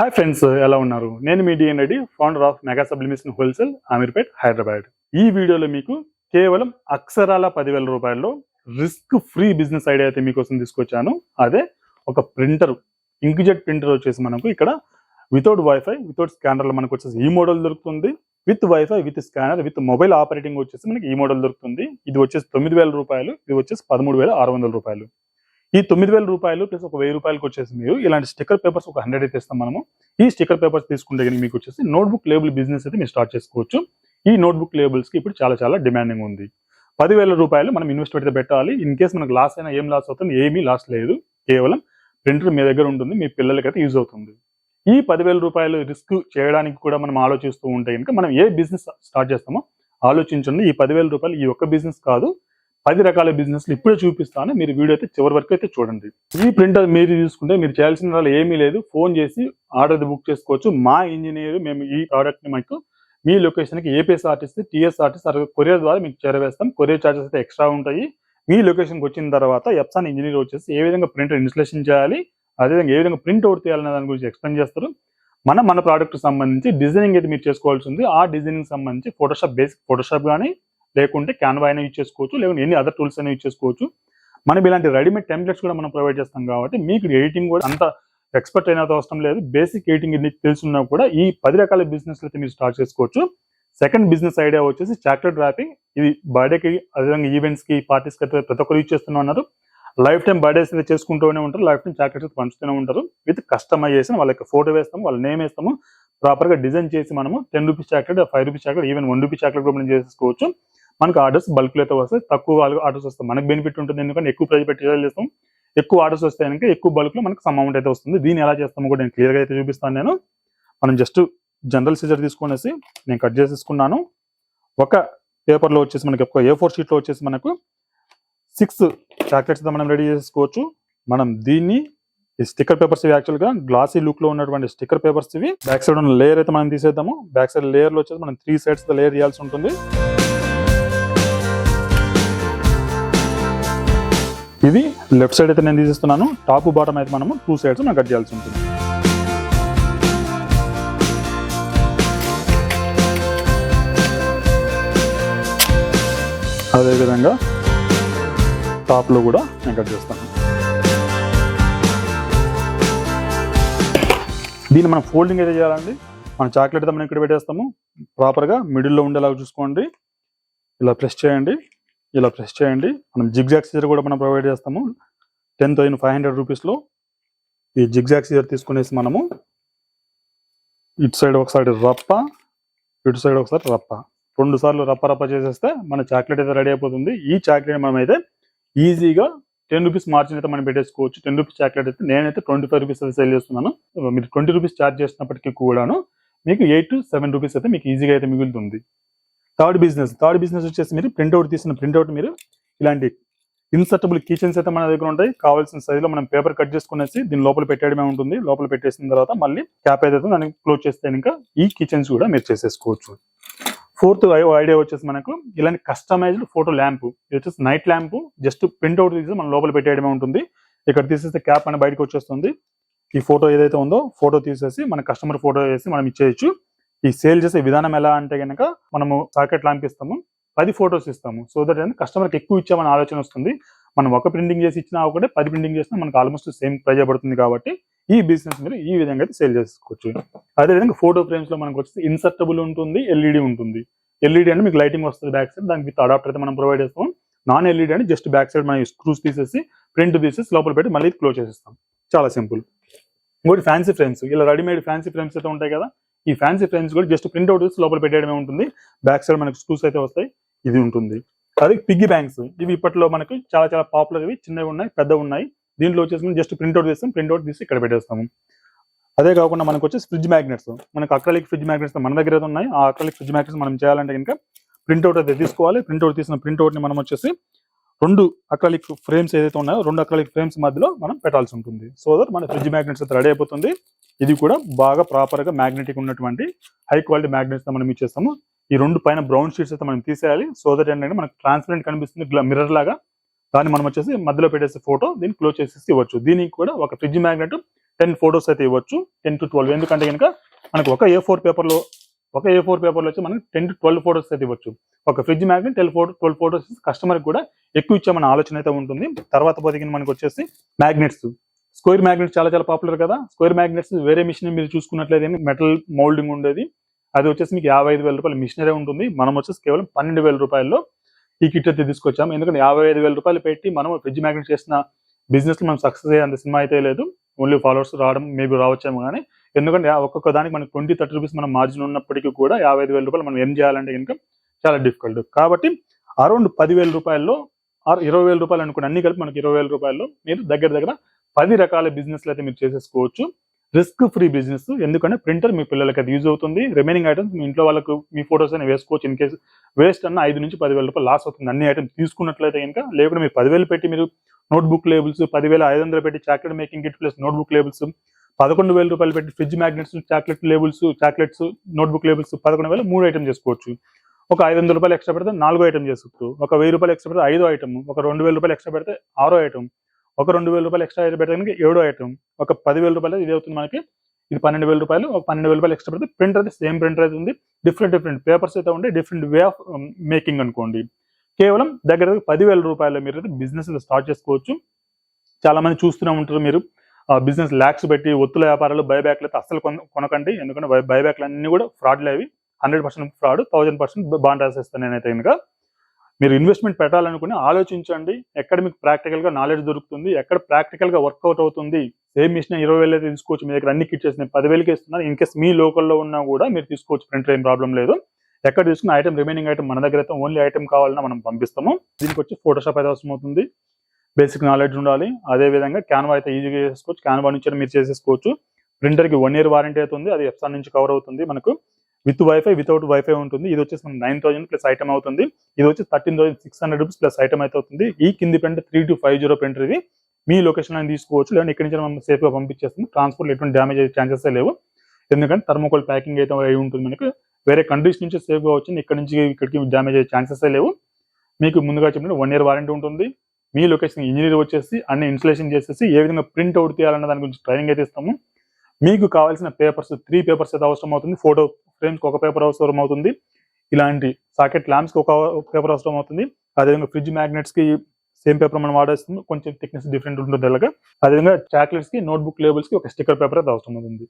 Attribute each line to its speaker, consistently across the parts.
Speaker 1: Hi friends ఎలా ఉన్నారు? నేను మీ DN Reddy founder of mega sublimation wholesale Ameerpet Hyderabad ఈ వీడియోలో మీకు కేవలం అక్షరాల పదివేల రూపాయల్లో రిస్క్ ఫ్రీ బిజినెస్ ఐడియా అయితే మీకోసం తీసుకొచ్చాను. అదే ఒక ప్రింటర్ ఇంక్జెట్ ప్రింటర్ వచ్చేసి మనకు ఇక్కడ వితౌట్ వైఫై వితౌట్ స్కానర్లో మనకు వచ్చేసి ఈ మోడల్ దొరుకుతుంది. With wifi with scanner with mobile operating వచ్చేసి మనకి ఈ మోడల్ దొరుకుతుంది. ఇది వచ్చేసి తొమ్మిది వేల రూపాయలు ఇది వచ్చేసి పదమూడు వేల ఆరు వందల రూపాయలు. ఈ తొమ్మిది వేల రూపాయలు ప్లస్ ఒక వెయ్యి రూపాయలకి వచ్చేసి మీరు ఇలాంటి స్టిక్కర్ పేపర్స్ ఒక హండ్రెడ్ అయితే ఇస్తాం మనము. ఈ స్టిక్కర్ పేపర్స్ తీసుకుంటే కనుక మీకు వచ్చేసి నోట్బుక్ లేబుల్ బిజినెస్ అయితే మీరు స్టార్ట్ చేసుకోవచ్చు. ఈ నోట్బుక్ లేబుల్స్కి ఇప్పుడు చాలా చాలా డిమాండింగ్ ఉంది. పదివేల రూపాయలు మనం ఇన్వెస్ట్ పెడితే పెట్టాలి. ఇన్ కేస్ మనకు లాస్ అయినా ఏం లాస్ అవుతుంది ఏమీ లాస్ లేదు. కేవలం ప్రింటర్ మీ దగ్గర ఉంటుంది మీ పిల్లలకైతే యూజ్ అవుతుంది. ఈ పదివేల రూపాయలు రిస్క్ చేయడానికి కూడా మనం ఆలోచిస్తూ ఉంటే కనుక మనం ఏ బిజినెస్ స్టార్ట్ చేస్తామో ఆలోచించండి. ఈ పదివేల రూపాయలు ఈ ఒక్క బిజినెస్ కాదు. పది రకాల బిజినెస్లు ఇప్పుడే చూపిస్తాను మీరు వీడియో అయితే చివరి వరకు అయితే చూడండి. ఈ ప్రింటర్ మీరు తీసుకుంటే మీరు చేయాల్సిన వాళ్ళు ఏమీ లేదు. ఫోన్ చేసి ఆర్డర్ బుక్ చేసుకోవచ్చు. మా ఇంజనీర్ మేము ఈ ప్రోడక్ట్ని మీకు మీ లొకేషన్కి ఏపీఎస్ఆర్టీసీ టీఎస్ఆర్టీసీ కొరియర్ ద్వారా మీకు చేరవేస్తాం. కొరియర్ చార్జెస్ అయితే ఎక్స్ట్రా ఉంటాయి. మీ లొకేషన్కి వచ్చిన తర్వాత ఎప్సాన్ ఇంజనీర్ వచ్చేసి ఏ విధంగా ప్రింటర్ ఇన్స్టలేషన్ చేయాలి అదేవిధంగా ఏ విధంగా ప్రింట్ అవుట్ చేయాలనే దాని గురించి ఎక్స్ప్లెయిన్ చేస్తారు. మనం మన ప్రోడక్ట్ సంబంధించి డిజైనింగ్ అయితే మీరు చేసుకోవాల్సి ఉంది. ఆ డిజైనింగ్ సంబంధించి ఫోటోషాప్ బేసిక్ ఫోటోషాప్ కానీ లేకుంటే క్యాన్వా అయినా యూజ్ చేసుకోవచ్చు లేకుంటే ఎన్ని అదర్ టూల్స్ అయినా యూజ్ చేసుకోవచ్చు. మనం ఇలాంటి రెడీమేడ్ టెంప్లెట్స్ కూడా మనం ప్రొవైడ్ చేస్తాం కాబట్టి మీకు ఎడిటింగ్ కూడా అంత ఎక్స్పర్ట్ అయినంత అవసరం లేదు. బేసిక్ ఎడిటింగ్ ఎన్ని తెలుసున్నా కూడా ఈ పది రకాల బిజినెస్ అయితే మీరు స్టార్ట్ చేసుకోవచ్చు. సెకండ్ బిజినెస్ ఐడియా వచ్చేసి చాక్లెట్ ర్యాపింగ్ ఇది బర్త్డేకి అదేవిధంగా ఈవెంట్స్కి అయితే ప్రతి ఒక్కరు యూజ్ చేస్తూనే ఉన్నారు. లైఫ్ టైం బర్త్డేస్ అయితే చేసుకుంటూనే ఉంటారు. లైఫ్ టైం చాక్లెట్స్ అయితే పంచుతూనే ఉంటారు. విత్ కస్టమైజేషన్ వాళ్ళకి ఫోటో వేస్తాము వాళ్ళ నేమ్ వేస్తాము. ప్రాపర్గా డిజైన్ చేసి మనము ten rupees chocolate five rupees chocolate even one rupee chocolate కూడా మనం చేసుకోవచ్చు మనకు ఆర్డర్స్ బల్క్ అయితే వస్తాయి. తక్కువ ఆర్డర్స్ వస్తాయి. మనకు బెనిఫిట్ ఉంటుంది ఎందుకంటే ఎక్కువ ప్రైస్ పెట్టి సేల్ చేస్తాం. ఎక్కువ ఆర్డర్స్ వస్తాయి కనుక ఎక్కువ బల్క్లో మనకు సమ్ అమౌంట్ అయితే వస్తుంది. దీన్ని ఎలా చేస్తామో కూడా నేను క్లియర్గా అయితే చూపిస్తాను నేను. మనం జస్ట్ జనరల్ సీజర్ తీసుకునేసి నేను కట్ చేసేసుకున్నాను. ఒక పేపర్లో వచ్చేసి మనకి ఒక ఏ ఫోర్ షీట్లో వచ్చేసి మనకు సిక్స్ చాక్లెట్స్ మనం రెడీ చేసుకోవచ్చు. మనం దీన్ని ఈ స్టిక్కర్ పేపర్స్ ఇవి యాక్చువల్గా గ్లాసీ లుక్లో ఉన్నటువంటి స్టిక్కర్ పేపర్స్ ఇవి. బ్యాక్ సైడ్ ఉన్న లేయర్ అయితే మనం తీసేద్దాము. బ్యాక్ సైడ్ లేయర్లో వచ్చేసి మనం త్రీ సైడ్స్ లేయర్ చేయాల్సి ఉంటుంది. ఇది లెఫ్ట్ సైడ్ అయితే నేను తీసేస్తున్నాను. టాప్ బాటమ్ అయితే మనము టూ సైడ్స్ నాకు కట్ చేయాల్సి ఉంటుంది. అదేవిధంగా టాప్లో కూడా నేను కట్ చేస్తాను. దీన్ని మనం ఫోల్డింగ్ అయితే చేయాలండి. మనం చాక్లెట్ అయితే మనం ఇక్కడ పెట్టేస్తాము. ప్రాపర్గా మిడిల్లో ఉండేలాగా చూసుకోండి. ఇలా ప్రెస్ చేయండి. ఇలా ప్రెస్ చేయండి. మనం జిగ్జాక్ సీజర్ కూడా మనం ప్రొవైడ్ చేస్తాము. టెన్ థౌజండ్ ఫైవ్ హండ్రెడ్ రూపీస్లో ఈ జిగ్జాక్ సీజర్ తీసుకునేసి మనము ఇటు సైడ్ ఒకసారి రప్ప ఇటు సైడ్ ఒకసారి రప్ప. రెండు సార్లు రప్ప రప్ప చేసేస్తే మన చాక్లెట్ అయితే రెడీ అయిపోతుంది. ఈ చాక్లెట్ మనం అయితే ఈజీగా టెన్ రూపీస్ మార్జిన్ అయితే మనం పెట్టేసుకోవచ్చు. టెన్ రూపీస్ చాక్లెట్ అయితే నేనైతే ట్వంటీ ఫైవ్ రూపీస్ అయితే సేల్ చేస్తున్నాను. మీరు ట్వంటీ రూపీస్ ఛార్జ్ చేసినప్పటికీ కూడాను మీకు ఎయిట్ టు సెవెన్ రూపీస్ అయితే మీకు ఈజీగా అయితే మిగులుతుంది. Third business. థర్డ్ బిజినెస్ వచ్చేసి మీరు ప్రింట్అవుట్ తీసిన ప్రింట్అవుట్ మీరు ఇలాంటి ఇన్సర్టబుల్ కిచెన్స్ అయితే మన దగ్గర ఉంటాయి. కావాల్సిన సైజులో మనం పేపర్ కట్ చేసుకునేసి దీని లోపల పెట్టేయడమే ఉంటుంది. లోపల పెట్టేసిన తర్వాత మళ్ళీ క్యాప్ ఏదైతే దానికి క్లోజ్ చేస్తే ఇంకా ఈ కిచెన్స్ కూడా మీరు చేసేసుకోవచ్చు. ఫోర్త్ ఐడియా వచ్చేసి మనకు ఇలాంటి కస్టమైజ్డ్ ఫోటో ల్యాంప్ ఇది వచ్చేసి నైట్ ల్యాంప్ జస్ట్ ప్రింట్అవుట్ తీసి మనం లోపల పెట్టేయడమే ఉంటుంది. ఇక్కడ తీసేస్తే క్యాప్ అని బయటకు వచ్చేస్తుంది. ఈ ఫోటో ఏదైతే ఉందో ఫోటో తీసేసి మన కస్టమర్ ఫోటో వేసి మనం ఇచ్చేయచ్చు. ఈ సేల్ చేసే విధానం ఎలా అంటే కనుక మనము సాకెట్ ల్యాంప్ ఇస్తాము పది ఫోటోస్ ఇస్తాము. సో దట్ కస్టమర్కి ఎక్కువ ఇచ్చామని ఆలోచన వస్తుంది. మనం ఒక ప్రింటింగ్ చేసి ఇచ్చినా ఒకటే పది ప్రింటింగ్ చేసినా మనకు ఆల్మోస్ట్ సేమ్ ప్రైజ్ పడుతుంది కాబట్టి ఈ బిజినెస్ మీరు ఈ విధంగా అయితే సేల్ చేసుకోవచ్చు. అదేవిధంగా ఫోటో ఫ్రేమ్స్లో మనకు వచ్చేసి ఇన్సర్టబుల్ ఉంటుంది ఎల్ఈడి ఉంటుంది. ఎల్ఈడి అంటే మీకు లైటింగ్ వస్తుంది బ్యాక్ సైడ్ దానికి విత్ అడాప్టర్ అయితే మనం ప్రొవైడ్ చేస్తాం నాన్ ఎల్ఈడి అంటే జస్ట్ బ్యాక్ సైడ్ మనం స్క్రూస్ తీసేసి ప్రింట్ తీసేసి లోపల పెట్టి మళ్ళీ క్లోజ్ చేసేస్తాం. చాలా సింపుల్. ఇంకోటి ఫ్యాన్సీ ఫ్రేమ్స్. ఇలా రెడీమేడ్ ఫ్యాన్సీ ఫ్రేమ్స్ అయితే ఉంటాయి కదా ఈ ఫ్యాన్సీ ఫ్రేమ్స్ కూడా జస్ట్ ప్రింట్ అవుట్ లోపల పెట్టడమే ఉంటుంది. బ్యాక్ సైడ్ మనకు స్క్రూస్ అయితే వస్తాయి. ఇది ఉంటుంది. అది పిగ్గి బ్యాంక్స్ ఇవి ఇప్పట్లో మనకు చాలా చాలా పాపులర్ ఇవి. చిన్నవి ఉన్నాయి పెద్ద ఉన్నాయి. దీంట్లో వచ్చేసి జస్ట్ ప్రింట్అవుట్ చేస్తాం. ప్రింట్అవుట్ తీసి ఇక్కడ పెట్టేస్తాము. అదే కాకుండా మనకు వచ్చేసి ఫ్రిడ్జ్ మ్యాగ్నెట్స్ మనకు అక్రలిక్ ఫ్రిడ్జ్ మ్యాగ్నెట్స్ మన దగ్గర అయితే ఉన్నాయి. ఆ అక్రలిక్ ఫ్రిడ్జ్ మ్యాగ్నెట్స్ మనం చేయాలంటే కనుక ప్రింట్అవుట్ అయితే తీసుకోవాలి. ప్రింట్అవుట్ తీసిన ప్రింట్అవుట్ని మనం వచ్చేసి రెండు అక్రలిక్ ఫ్రేమ్స్ ఏదైతే ఉన్నాయో రెండు అక్రలిక్ ఫ్రేమ్స్ మధ్యలో మనం పెట్టాల్సి ఉంటుంది. సో దట్ మన ఫ్రిడ్జ్ మ్యాగ్నెట్స్ అయితే రెడీ అయిపోతుంది. ఇది కూడా బాగా ప్రాపర్గా మ్యాగ్నెటిక్ ఉన్నటువంటి హై క్వాలిటీ మ్యాగ్నెట్స్ మనం ఇచ్చేస్తాము ఈ రెండు పైన బ్రౌన్ షీట్స్ అయితే మనం తీసేయాలి. సో దట్ ఏంటంటే మనకు ట్రాన్స్పరెంట్ కనిపిస్తుంది మిర్రర్ లాగా. దాన్ని మనం వచ్చేసి మధ్యలో పెట్టేసి ఫోటో దీన్ని క్లోజ్ చేసేసి ఇవ్వచ్చు. దీనికి కూడా ఒక ఫ్రిడ్జ్ మ్యాగ్నెట్ టెన్ ఫోటోస్ అయితే ఇవ్వచ్చు టెన్ టు ట్వెల్వ్ ఎందుకంటే కనుక మనకు ఒక ఏ ఫోర్ పేపర్లో ఒక ఏ ఫోర్ పేపర్లో వచ్చి మనకి టెన్ టు ట్వెల్వ్ ఫోటోస్ అయితే ఇవ్వచ్చు. ఒక ఫ్రిడ్జ్ మ్యాగ్జిన్ టెల్ ఫోటో ట్వెల్వ్ ఫోటోస్ కస్టమర్కి కూడా ఎక్కువ ఇచ్చామన్న ఆలోచన అయితే ఉంటుంది. తర్వాత పోతే మనకి వచ్చేసి మ్యాగ్నెట్స్ స్క్వేర్ మ్యాగ్నెట్స్ చాలా చాలా పాపులర్ కదా. స్క్వేర్ మ్యాగ్నెట్స్ వేరే మిషన్ మీరు చూసుకున్నట్లయితే మెటల్ మౌల్డింగ్ ఉండేది. అది వచ్చేసి మీకు యాభై ఐదు వేల రూపాయల మిషనరీ ఉంటుంది. మనం వచ్చేసి కేవలం పన్నెండు వేల రూపాయల్లో ఈ కిట్ అయితే తీసుకొచ్చాము. ఎందుకంటే యాభై ఐదు వేల రూపాయలు పెట్టి మనం ఫ్రిడ్జ్ మ్యాగ్నెట్ చేసిన బిజినెస్లో మనం సక్సెస్ అయ్యే అంత సినిమా అయితే లేదు. ఓన్లీ ఫాలోవర్స్ రావడం మేబీ రావచ్చేమో కానీ ఎందుకంటే ఒక్కొక్క దానికి మనకి ట్వంటీ థర్టీ రూపీస్ మనం మార్జిన్ ఉన్నప్పటికీ కూడా యాభై ఐదు వేల రూపాయలు మనం ఎర్న్ చేయాలంటే కనుక చాలా డిఫికల్ట్ కాబట్టి అరౌండ్ పదివేల రూపాయల్లో ఆరు ఇరవై వేల రూపాయలు అనుకుని అన్ని కలిపి మనకి ఇరవై వేల రూపాయల్లో మీరు దగ్గర దగ్గర పది రకాల బిజినెస్లు అయితే మీరు చేసేసుకోవచ్చు. రిస్క్ ఫ్రీ బిజినెస్ ఎందుకంటే ప్రింటర్ మీ పిల్లలకి అది యూజ్ అవుతుంది. రిమైనింగ్ ఐటమ్స్ మీ ఇంట్లో వాళ్ళకు మీ ఫోటోస్ అయినా వేసుకోవచ్చు ఇన్ కేసు వేస్ట్ అన్న ఐదు నుంచి పదివేల రూపాయలు లాస్ అవుతుంది. అన్ని ఐటమ్స్ తీసుకున్నట్లయితే కనుక లేకుండా మీరు పదివేలు పెట్టి మీరు నోట్బుక్ లేబుల్స్ పదివేల ఐదు వందలు పెట్టి chocolate making kit plus notebook labels పదకొండు వేల రూపాయలు పెట్టి fridge magnets chocolate labels chocolates notebook labels పదకొండు వేల మూడు ఐటమ్ చేసుకోవచ్చు. ఒక ఐదు వందల రూపాయలు ఎక్స్ట్రా పెడితే నాలుగో ఐటమ్ చేసుకోవచ్చు. ఒక వెయ్యి రూపాయలు ఎక్స్ట్రా పెడితే ఐదో ఐటమ్ ఒక రెండు వేల రూపాయలు ఎక్స్ట్రా పెడితే ఆరో ఐటమ్ ఒక రెండు వేల రూపాయలు ఎక్స్ట్రా పెడితే కనుక ఏడో ఐటమ్ ఒక పదివేల రూపాయలు ఇది అవుతుంది మనకి. ఇది పన్నెండు వేల రూపాయలు ఒక పన్నెండు వేల రూపాయలు ఎక్స్ట్రా పెడితే ప్రింటర్ అయితే సేమ్ ప్రింటర్ అయితే ఉంది. డిఫరెంట్ డిఫరెంట్ పేపర్స్ అయితే ఉండే డిఫరెంట్ వే ఆఫ్ మేకింగ్ అనుకోండి. కేవలం దగ్గర దగ్గర పదివేల రూపాయలు మీరు అయితే బిజినెస్ స్టార్ట్ చేసుకోవచ్చు. చాలా మంది చూస్తూనే ఉంటారు మీరు. బిజినెస్ ల్యాక్స్ పెట్టి ఒత్తుల వ్యాపారాలు బైబ్యాక్లు అయితే అస్సలు కొన కొనకండి. ఎందుకంటే బైబ్యాక్లు అన్ని కూడా ఫ్రాడ్లు అవి. Hundred percent fraud thousand percent bond రాసేస్తాను నేనైతే కనుక. మీరు ఇన్వెస్ట్మెంట్ పెట్టాలనుకుని ఆలోచించండి. ఎక్కడ మీకు ప్రాక్టికల్గా నాలెడ్జ్ దొరుకుతుంది ఎక్కడ ప్రాక్టికల్గా వర్కౌట్ అవుతుంది. సేమ్ మిషన్ ఇరవై వేలు అయితే తీసుకోవచ్చు మీ దగ్గర అన్ని కిట్ చేసి నేను పదివేలకి ఇస్తున్నాను ఇన్ కేస్ మీ లోకల్లో ఉన్నా కూడా మీరు తీసుకోవచ్చు ప్రింటర్ ఏం ప్రాబ్లం లేదు. ఎక్కడ తీసుకున్న ఐటమ్ రిమైనింగ్ ఐటమ్ మన దగ్గర అయితే ఓన్లీ ఐటమ్ కావాలన్నా మనం పంపిస్తాము. దీనికి వచ్చి ఫోటోషాప్ అయితే అవసరం అవుతుంది. బేసిక్ నాలెడ్జ్ ఉండాలి. అదే విధంగా క్యాన్వా అయితే ఈజీగా చేసుకోవచ్చు. క్యాన్వా నుంచి మీరు చేసేసుకోవచ్చు. ప్రింటర్కి వన్ ఇయర్ వారంటీ అవుతుంది అది ఎఫ్సాన్ నుంచి కవర్ అవుతుంది మనకు. విత్ వైఫై వితౌట్ వైఫై ఉంటుంది. ఇది వచ్చేసి మనకి నైన్ థౌసండ్ ప్లస్ ఐటమ్ అవుతుంది. ఇది వచ్చి thirteen thousand six hundred rupees plus item అయితే అవుతుంది. ఈ కింది printer three two five zero printer ఇది మీ లొకేషన్ అని తీసుకోవచ్చు. లేదంటే ఇక్కడి నుంచి మనం సేఫ్గా పంపించేస్తుంది ట్రాన్స్పోర్ట్ ఎటువంటి డ్యామేజ్ అయ్యే ఛాన్సెస్ లేవు. ఎందుకంటే థర్మోకోల్ ప్యాకింగ్ అయితే అయి ఉంటుంది మనకి. వేరే కంట్రీస్ నుంచి సేఫ్గా వచ్చింది. ఇక్కడ నుంచి ఇక్కడికి డ్యామేజ్ అయ్యే ఛాన్సెస్ లేవు. మీకు ముందుగా చెప్పిన వన్ ఇయర్ వారంటీ ఉంటుంది. మీ లొకేషన్ ఇంజనీర్ వచ్చేసి అన్ని ఇన్స్టలేషన్ చేసేసి ఏ విధంగా ప్రింట్ అవుట్ తీయాలన్న దాని గురించి ట్రైనింగ్ అయితే ఇస్తాము. మీకు కావాల్సిన పేపర్స్ త్రీ పేపర్స్ అయితే అవసరం అవుతుంది ఫోటో ఫ్రేమ్స్కి ఒక పేపర్ అవసరం అవుతుంది. ఇలాంటి సాకెట్ ల్యాంప్స్ ఒక పేపర్ అవసరం అవుతుంది. అదేవిధంగా ఫ్రిడ్జ్ మ్యాగ్నెట్స్కి సేమ్ పేపర్ మనం వాడేస్తుంది కొంచెం థిక్నెస్ డిఫరెంట్ ఉంటుంది అలాగా. అదేవిధంగా చాక్లెట్స్కి నోట్బుక్ లేబుల్స్కి ఒక స్టిక్కర్ పేపర్ అయితే అవసరం అవుతుంది.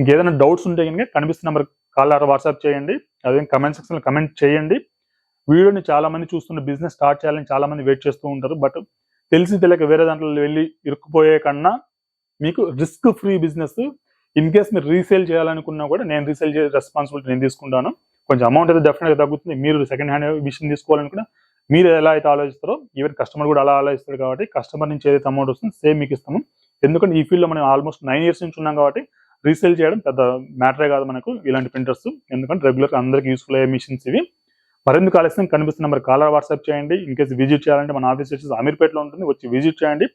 Speaker 1: ఇంకేదైనా డౌట్స్ ఉంటే కనుక కనిపిస్తున్న నెంబర్ కాల్ ఆర్ వాట్సాప్ చేయండి. అదేవిధంగా కమెంట్ సెక్షన్లో కమెంట్ చేయండి. వీడియోని చాలామంది చూస్తున్న బిజినెస్ స్టార్ట్ చేయాలని చాలా మంది వెయిట్ చేస్తూ ఉంటారు. బట్ తెలిసి తెలియక వేరే దాంట్లో వెళ్ళి ఇరుక్కుపోయే కన్నా మీకు risk free business in case మీరు రీసేల్ చేయాలనుకున్నా కూడా నేను రీసేల్ చేసే రెస్పాన్సిబిలిటీ నేను తీసుకుంటాను. కొంచెం అమౌంట్ అయితే డెఫినెట్గా తగ్గుతుంది. మీరు సెకండ్ హ్యాండ్ మిషన్ తీసుకోవాలనుకున్నా మీరు ఎలా అయితే ఆలోచిస్తారో ఈవెన్ కస్టమర్ కూడా అలా ఆలోచిస్తారు కాబట్టి కస్టమర్ నుంచి ఏదైతే అమౌంట్ వస్తుందో సేమ్ మీకు ఇస్తాము. ఎందుకంటే ఈ ఫీల్డ్లో మనం ఆల్మోస్ట్ నైన్ ఇయర్స్ నుంచి ఉన్నాం కాబట్టి రీసేల్ చేయడం పెద్ద మ్యాటరే కాదు మనకు ఇలాంటి ప్రింటర్స్ ఎందుకంటే రెగ్యులర్ అందరికి యూస్ఫుల్ అయ్యే మిషన్స్ ఇవి. మరెందుకు ఆలస్యం? కనిపిస్తున్న నెంబర్ కాలర్ వాట్సాప్ చేయండి. ఇన్ కేసు విజిట్ చేయాలంటే మన ఆఫీస్ వచ్చేసి అమీర్పేటలో ఉంటుంది. వచ్చి విజిట్ చేయండి.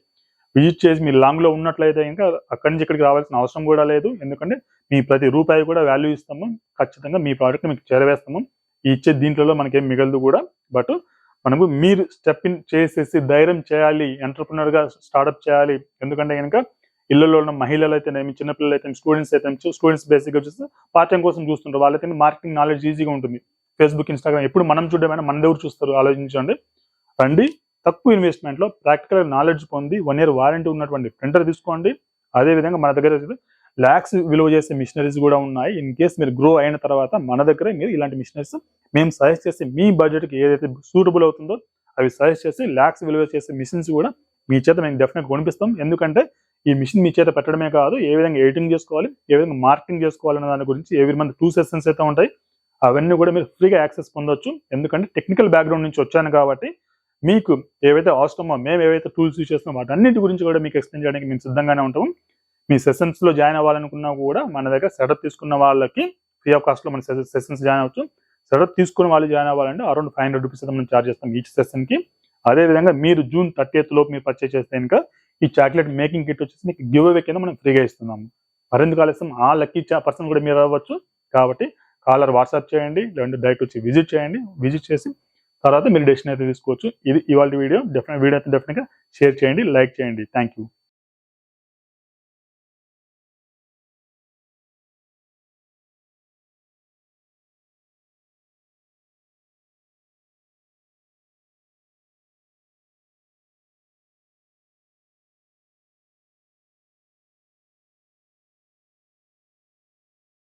Speaker 1: విజిట్ చేసి మీరు లాంగ్లో ఉన్నట్లయితే ఇంకా అక్కడి నుంచి ఇక్కడికి రావాల్సిన అవసరం కూడా లేదు. ఎందుకంటే మీ ప్రతి రూపాయి కూడా వాల్యూ ఇస్తాము. ఖచ్చితంగా మీ ప్రోడక్ట్ మీకు చేరవేస్తాము. ఈ ఇచ్చే దీంట్లో మనకేం మిగలదు కూడా. బట్ మనము మీరు స్టెప్ ఇన్ చేసేసి ధైర్యం చేయాలి ఎంటర్ప్రినర్గా స్టార్టప్ స్టార్ట్అప్ చేయాలి. ఎందుకంటే కనుక ఇళ్ళలో ఉన్న మహిళలు అయితేనేమి చిన్నపిల్లలు అయితే స్టూడెంట్స్ అయితే స్టూడెంట్స్ బేసిక్గా వచ్చేసి పార్ట్ టైం కోసం చూస్తుంటారు. వాళ్ళైతే మార్కెటింగ్ నాలెడ్జ్ ఈజీగా ఉంటుంది. ఫేస్బుక్ ఇన్స్టాగ్రామ్ ఎప్పుడు మనం చూడమైనా మన ఎవరు చూస్తారు. ఆలోచించండి. రండి. తక్కువ ఇన్వెస్ట్మెంట్లో ప్రాక్టికల్ నాలెడ్జ్ పొంది వన్ ఇయర్ వారంటీ ఉన్నటువంటి ప్రింటర్ తీసుకోండి. అదే విధంగా మన దగ్గర ల్యాక్స్ విలువ చేసే మిషనరీస్ కూడా ఉన్నాయి. ఇన్ కేస్ మీరు గ్రో అయిన తర్వాత మన దగ్గర మీరు ఇలాంటి మిషనరీస్ మేము సజెస్ట్ చేసి మీ బడ్జెట్కి ఏదైతే సూటబుల్ అవుతుందో అవి సజెస్ట్ చేసి ల్యాక్స్ విలువ చేసే మిషన్స్ కూడా మీ చేత మేము డెఫినెట్ కొనిపిస్తాం. ఎందుకంటే ఈ మిషన్ మీ చేత పెట్టడమే కాదు ఏ విధంగా ఎడిటింగ్ చేసుకోవాలి ఏ విధంగా మార్కెటింగ్ చేసుకోవాలనే దాని గురించి ఎవరి మంది టూ సెషన్స్ అయితే ఉంటాయి. అవన్నీ కూడా మీరు ఫ్రీగా యాక్సెస్ పొందొచ్చు. ఎందుకంటే టెక్నికల్ బ్యాక్గ్రౌండ్ నుంచి వచ్చాను కాబట్టి మీకు ఏవైతే ఆస్టమో మేము ఏవైతే టూల్స్ యూజ్ చేస్తున్నామో వాటన్నిటి గురించి కూడా మీకు ఎక్స్ప్లెయిన్ చేయడానికి మేము సిద్ధంగానే ఉంటాం మీ సెషన్స్లో జాయిన్ అవ్వాలనుకున్నా కూడా మన దగ్గర సెటప్ తీసుకున్న వాళ్ళకి ఫ్రీ ఆఫ్ కాస్ట్లో మన సెషన్స్ జాయిన్ అవ్వచ్చు. సెటప్ తీసుకున్న వాళ్ళు జాయిన్ అవ్వాలంటే అరౌండ్ ఫైవ్ హండ్రెడ్ రూపీస్ మనం చార్జ్ చేస్తాం ఈచ్ సెషన్కి అదేవిధంగా అదే విధంగా మీరు జూన్ థర్టీ లోపు మీరు పర్చేస్ చేస్తే కనుక ఈ చాక్లెట్ మేకింగ్ కిట్ వచ్చేసి మీకు గివ్ అవే కింద మనం ఫ్రీగా ఇస్తున్నాము మరెందుకు ఆలస్యం? ఆ లక్కీ పర్సన్ కూడా మీరు అవ్వచ్చు. కాబట్టి కాలర్ వాట్సాప్ చేయండి లేదంటే డైరెక్ట్ వచ్చి విజిట్ చేయండి. విజిట్ చేసి తర్వాత మీరు డెసిషన్ అయితే తీసుకోవచ్చు. ఇది ఇవాళ వీడియో. డెఫినెట్ వీడియో అయితే డెఫినెట్గా షేర్ చేయండి లైక్ చేయండి. Thank you